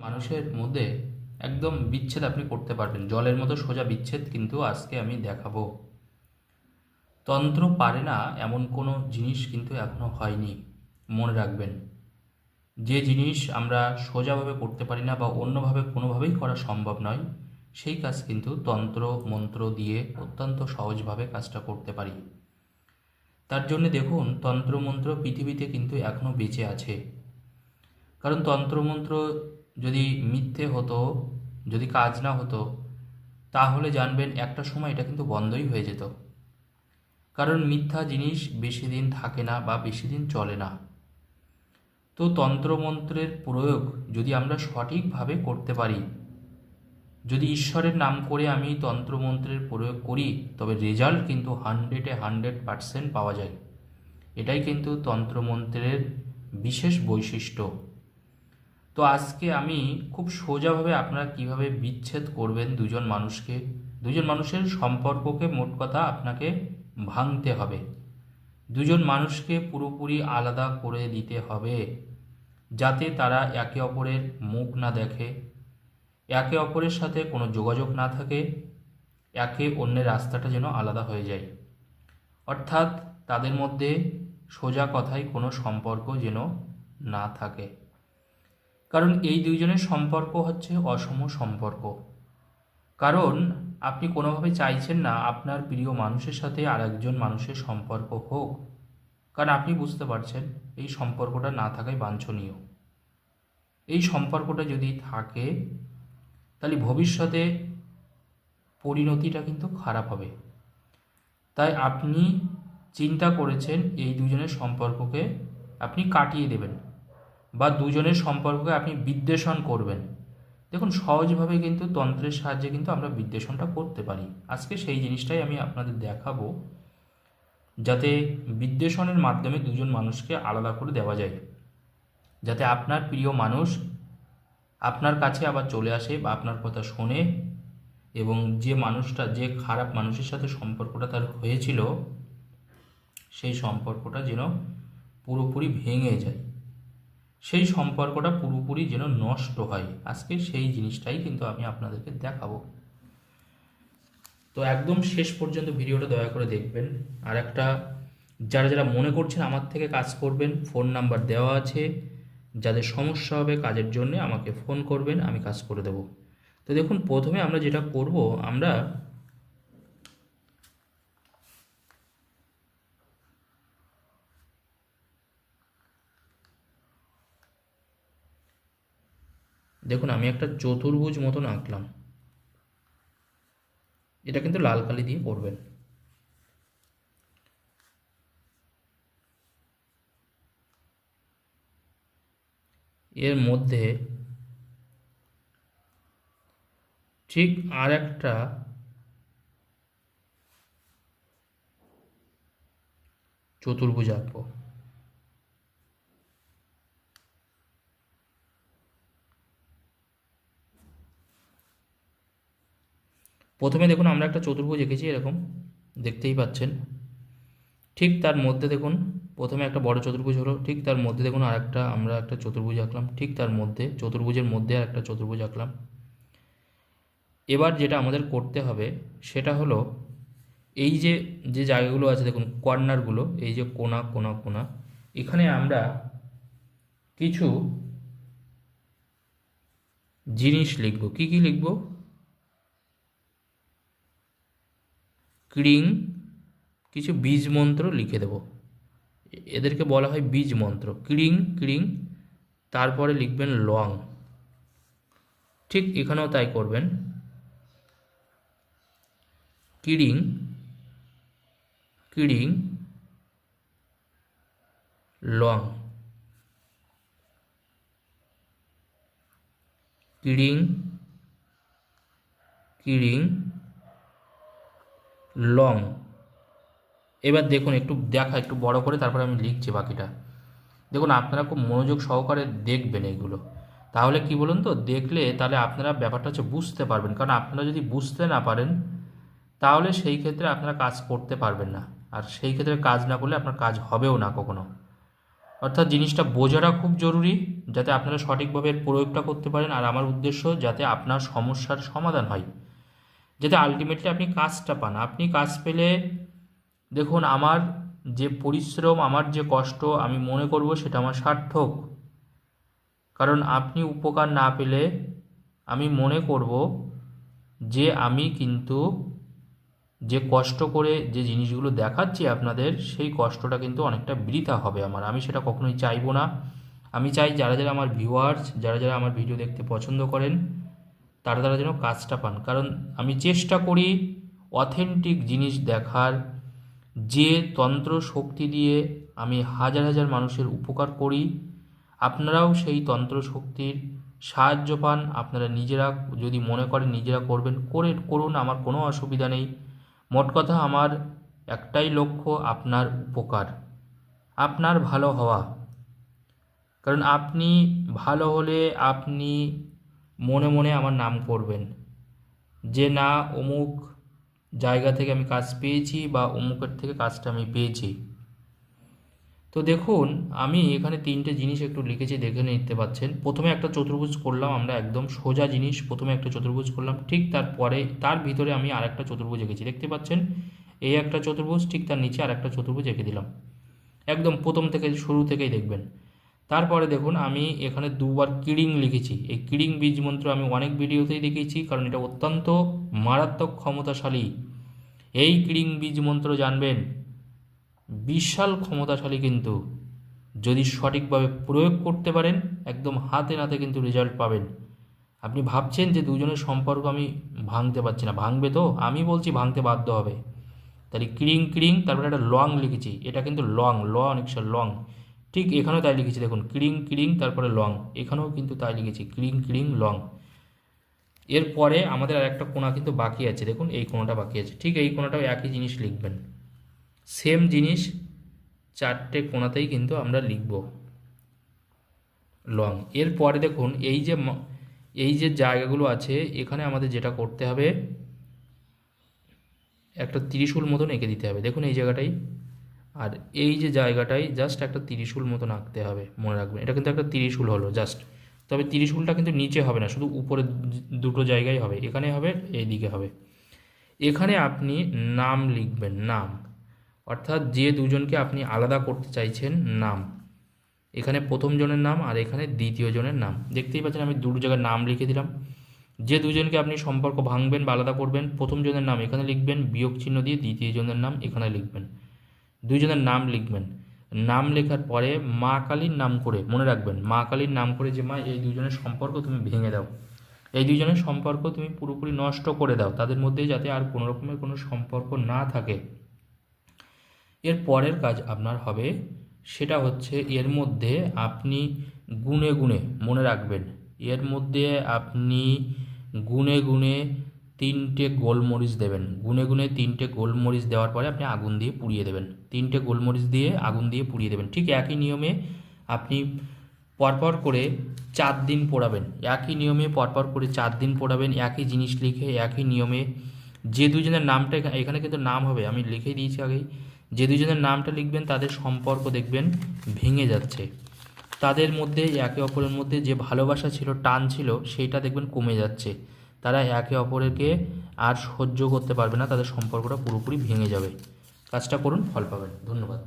মানুষের মধ্যে একদম বিচ্ছেদ আপনি করতে পারবেন। জলের মতো সোজা বিচ্ছেদ কিন্তু আজকে আমি দেখাবো। তন্ত্র পারে না এমন কোনো জিনিস কিন্তু এখনও হয়নি। মনে রাখবেন, যে জিনিস আমরা সোজাভাবে করতে পারি না বা অন্যভাবে কোনোভাবেই করা সম্ভব নয়, সেই কাজ কিন্তু তন্ত্র, মন্ত্র দিয়ে অত্যন্ত সহজভাবে কাজটা করতে পারি। তার জন্য দেখুন তন্ত্রমন্ত্র পৃথিবীতে কিন্তু এখনও বেঁচে আছে। কারণ তন্ত্রমন্ত্র যদি মিথ্যে হতো, যদি কাজ না হতো, তাহলে জানবেন একটা সময় এটা কিন্তু বন্ধই হয়ে যেত। কারণ মিথ্যা জিনিস বেশি দিন থাকে না বা বেশি দিন চলে না। তো তন্ত্রমন্ত্রের প্রয়োগ যদি আমরা সঠিকভাবে করতে পারি, যদি ঈশ্বরের নাম করে আমি তন্ত্রমন্ত্রের প্রয়োগ করি, তবে রেজাল্ট কিন্তু হান্ড্রেডে হান্ড্রেড পারসেন্ট পাওয়া যায়। এটাই কিন্তু তন্ত্রমন্ত্রের বিশেষ বৈশিষ্ট্য। তো আজকে আমি খুব সোজাভাবে আপনারা কীভাবে বিচ্ছেদ করবেন দুজন মানুষকে, দুজন মানুষের সম্পর্ককে মোট কথা আপনাকে ভাঙতে হবে। দুজন মানুষকে পুরোপুরি আলাদা করে দিতে হবে, যাতে তারা একে অপরের মুখ না দেখে, একে অপরের সাথে কোনো যোগাযোগ না থাকে, একে অন্যের রাস্তাটা যেন আলাদা হয়ে যায়। অর্থাৎ তাদের মধ্যে সোজা কথায় কোনো সম্পর্ক যেন না থাকে। কারণ এই দুইজনের সম্পর্ক হচ্ছে অসম সম্পর্ক। কারণ আপনি কোনোভাবে চাইছেন না আপনার প্রিয় মানুষের সাথে আর একজন মানুষের সম্পর্ক হোক। কারণ আপনি বুঝতে পারছেন, এই সম্পর্কটা না থাকাই বাঞ্ছনীয়। এই সম্পর্কটা যদি থাকে, তাহলে ভবিষ্যতে পরিণতিটা কিন্তু খারাপ হবে। তাই আপনি চিন্তা করেছেন এই দুজনের সম্পর্ককে আপনি কাটিয়ে দেবেন। বা দুজনের সম্পর্ককে আপনি বিদ্বেষণ করবেন। দেখুন, সহজভাবে কিন্তু তন্ত্রের সাহায্যে কিন্তু আমরা বিদ্বেষণটা করতে পারি। আজকে সেই জিনিসটাই আমি আপনাদের দেখাবো, যাতে বিদ্বেষণের মাধ্যমে দুজন মানুষকে আলাদা করে দেওয়া যায়। যাতে আপনার প্রিয় মানুষ আপনার কাছে আবার চলে আসে বা আপনার কথা শোনে এবং যে মানুষটা, যে খারাপ মানুষের সাথে সম্পর্কটা তার হয়েছিল, সেই সম্পর্কটা যেন পুরোপুরি ভেঙে যায়। সেই সম্পর্কটা পুরোপুরি যেন নষ্ট হয়। আজকে সেই জিনিসটাই কিন্তু আমি আপনাদেরকে দেখাবো। তো একদম শেষ পর্যন্ত ভিডিওটা দয়া করে দেখবেন। আর একটা যারা যারা মনে করছেন আমার থেকে কাজ করবেন, ফোন নাম্বার দেওয়া আছে। যাদের সমস্যা হবে কাজের জন্য আমাকে ফোন করবেন, আমি কাজ করে দেব। তো দেখুন, প্রথমে আমরা যেটা করব, আমরা দেখুন, আমি একটা চতুর্ভুজ মতন আঁকলাম। এটা কিন্তু লাল কালি দিয়ে করবেন এর মধ্যে ঠিক আর একটা চতুর্ভুজ আঁকবো। প্রথমে দেখুন আমরা একটা চতুর্ভুজ এঁকেছি, এরকম দেখতেই পাচ্ছেন। ঠিক তার মধ্যে দেখুন, প্রথমে একটা বড় চতুর্ভুজ হলো, ঠিক তার মধ্যে দেখুন আর একটা আমরা একটা চতুর্ভুজ আঁকলাম, ঠিক তার মধ্যে, চতুর্ভুজের মধ্যে আর একটা চতুর্ভুজ আঁকলাম। এবার যেটা আমাদের করতে হবে, সেটা হলো এই যে যে জায়গাগুলো আছে, দেখুন কর্নারগুলো এই যে কোনা কোনা কোনা, এখানে আমরা কিছু জিনিস লিখব। কি কি লিখব? ক্রিং কিছু বীজ মন্ত্র লিখে দেব। এদেরকে বলা হয় বীজ মন্ত্র। ক্রিং ক্রিং তারপরে লিখবেন লং। ঠিক এখানেও তাই করবেন। Kidding kidding, long. কিডিং কিরিং লং এবার দেখুন একটু দেখা, একটু বড় করে তারপরে আমি লিখছি বাকিটা। দেখুন, আপনারা খুব মনোযোগ সহকারে দেখবেন এগুলো। তাহলে কি বলুন তো? দেখলে তাহলে আপনারা ব্যাপারটা হচ্ছে বুঝতে পারবেন। কারণ আপনারা যদি বুঝতে না পারেন, তাহলে সেই ক্ষেত্রে আপনারা কাজ করতে পারবেন না। আর সেই ক্ষেত্রে কাজ না করলে আপনার কাজ হবেও না কখনো। অর্থাৎ জিনিসটা বোঝাটা খুব জরুরি, যাতে আপনারা সঠিকভাবে প্রয়োগটা করতে পারেন। আর আমার উদ্দেশ্য, যাতে আপনার সমস্যার সমাধান হয়। যাতে আলটিমেটলি আপনি কাজটা পান। আপনি কাজ পেলে দেখুন আমার যে পরিশ্রম আমার যে কষ্ট আমি মনে করব সেটা আমার সার্থক। কারণ আপনি উপকার না পেলে আমি মনে করব যে আমি কিন্তু যে কষ্ট করে যে জিনিসগুলো দেখাচ্ছি আপনাদের সেই কষ্টটা কিন্তু অনেকটা বৃথা হবে আমার। আমি সেটা কখনোই চাইব না। আমি চাই যারা যারা আমার ভিউয়ার্স যারা যারা আমার ভিডিও দেখতে পছন্দ করেন তারা তারা যেন কাজটা পান। কারণ আমি চেষ্টা করি অথেন্টিক জিনিস দেখার, যে তন্ত্র শক্তি দিয়ে আমি হাজার হাজার মানুষের উপকার করি, আপনারাও সেই তন্ত্র শক্তির সাহায্য পান, আপনারা নিজেরা যদি মনে করেন নিজেরা করবেন, করে করুন, আমার কোনো অসুবিধা নেই। মোট কথা আমার একটাই লক্ষ্য, আপনার উপকার, আপনার ভালো হওয়া। কারণ আপনি ভালো হলে আপনি মনে মনে আমার নাম করবেন। যে না, অমুক জায়গা থেকে আমি কাজ পেয়েছি বা অমুকের থেকে কাজটা আমি পেয়েছি। তো দেখুন, আমি এখানে তিনটে জিনিস একটু লিখেছি, দেখে নিতে পাচ্ছেন। প্রথমে একটা চতুর্ভুজ করলাম, আমরা একদম সোজা জিনিস। প্রথমে একটা চতুর্ভুজ করলাম, ঠিক তারপরে, তার ভিতরে আমি আরেকটা চতুর্ভুজ এঁকেছি, দেখতে পাচ্ছেন? এই একটা চতুর্ভুজ, ঠিক তার নিচে আরেকটা চতুর্ভুজ এঁকে দিলাম। একদম প্রথম থেকে, শুরু থেকেই দেখবেন। তারপরে দেখুন আমি এখানে দুবার কিডিং লিখেছি। এই কিডিং বীজ মন্ত্র আমি অনেক ভিডিওতেই দেখিয়েছি, কারণ এটা অত্যন্ত মারাত্মক ক্ষমতাশালী। এই কিডিং বীজ মন্ত্র জানবেন, বিশাল ক্ষমতাশালী কিন্তু। যদি সঠিকভাবে প্রয়োগ করতে পারেন, একদম হাতে নাতে কিন্তু রেজাল্ট পাবেন। আপনি ভাবছেন যে দুজনের সম্পর্ক আমি ভাঙতে পারছি না। ভাঙবে তো? আমি বলছি ভাঙতে বাধ্য হবে। তাহলে ক্রিং ক্রিং তারপরে একটা লং লিখেছি। এটা কিন্তু লং, ল অনেকটা লং। ঠিক এখানেও তাই লিখেছি, দেখুন ক্রিং ক্রিং তারপরে লং। এখানেও কিন্তু তাই লিখেছি ক্রিং ক্রিং লং। এরপরে আমাদের আর একটা কোণা কিন্তু বাকি আছে, দেখুন, এই কোণাটা বাকি আছে। ঠিক এই কোণাটাও একই জিনিস লিখবেন। সেম জিনিস চারটে কোণাতেই কিন্তু আমরা লিখব লং। এরপরে দেখুন, এই যে এই যে জায়গাগুলো আছে, এখানে আমাদের যেটা করতে হবে, একটা ত্রিশূল মতন এঁকে দিতে হবে। দেখুন এই জায়গাটাই। আর এই যে জায়গাটাই জাস্ট একটা ত্রিশূল মতন আঁকতে হবে, মনে রাখবেন। এটা কিন্তু একটা ত্রিশূল হলো জাস্ট তবে ত্রিশূলটা কিন্তু নিচে হবে না, শুধু উপরে দুটো জায়গায় হবে, এখানে হবে, এইদিকে হবে। এখানে আপনি নাম লিখবেন, নাম। অর্থাৎ যে দুজনকে আপনি আলাদা করতে চাইছেন, নাম। এখানে প্রথম জনের নাম আর এখানে দ্বিতীয় জনের নাম। দেখতেই পাচ্ছেন আমি দুটো জায়গায় নাম লিখে দিলাম। যে দুজনকে আপনি সম্পর্ক ভাঙবেন বা আলাদা করবেন, প্রথম জনের নাম এখানে লিখবেন, বিয়োগ চিহ্ন দিয়ে দ্বিতীয় জনের নাম এখানে লিখবেন। দুইজনের নাম লিখবেন। নাম লেখার পরে মা কালীর নাম করে মনে রাখবেন, মা কালীর নাম করে যে মা, এই দুজনের সম্পর্ক তুমি ভেঙে দাও। এই দুজনের সম্পর্ক তুমি পুরোপুরি নষ্ট করে দাও, তাদের মধ্যে যাতে আর কোনো রকমের কোনো সম্পর্ক না থাকে। এর পরের কাজ আপনার হবে, সেটা হচ্ছে এর মধ্যে আপনি গুনে গুনে মনে রাখবেন। এর মধ্যে আপনি গুনে গুনে তিনটে গোলমরিচ দেবেন। গুনে গুনে তিনটে গোলমরিচ দেওয়ার পরে আপনি আগুন দিয়ে পুড়িয়ে দেবেন। তিনটে গোলমরিচ দিয়ে আগুন দিয়ে পুড়িয়ে দেবেন। ঠিক একই নিয়মে আপনি পরপর করে চার দিন পোড়াবেন। একই নিয়মে পরপর করে চার দিন পোড়াবেন। একই জিনিস লিখে একই নিয়মে যে দুজনের নামটা এখানে কিন্তু নাম হবে। আমি লিখে দিয়েছি আগেই। যে দুজনের নামটা লিখবেন, তাদের সম্পর্ক দেখবেন ভেঙে যাচ্ছে। তাদের মধ্যে, একে অপরের মধ্যে যে ভালোবাসা ছিল, টান ছিল, সেইটা দেখবেন কমে যাচ্ছে। তারা একে অপরেরকে আর সহ্য করতে পারবে না, তাদের সম্পর্কটা পুরোপুরি ভেঙে যাবে। কাজটা করুন, ফল পাবেন। ধন্যবাদ।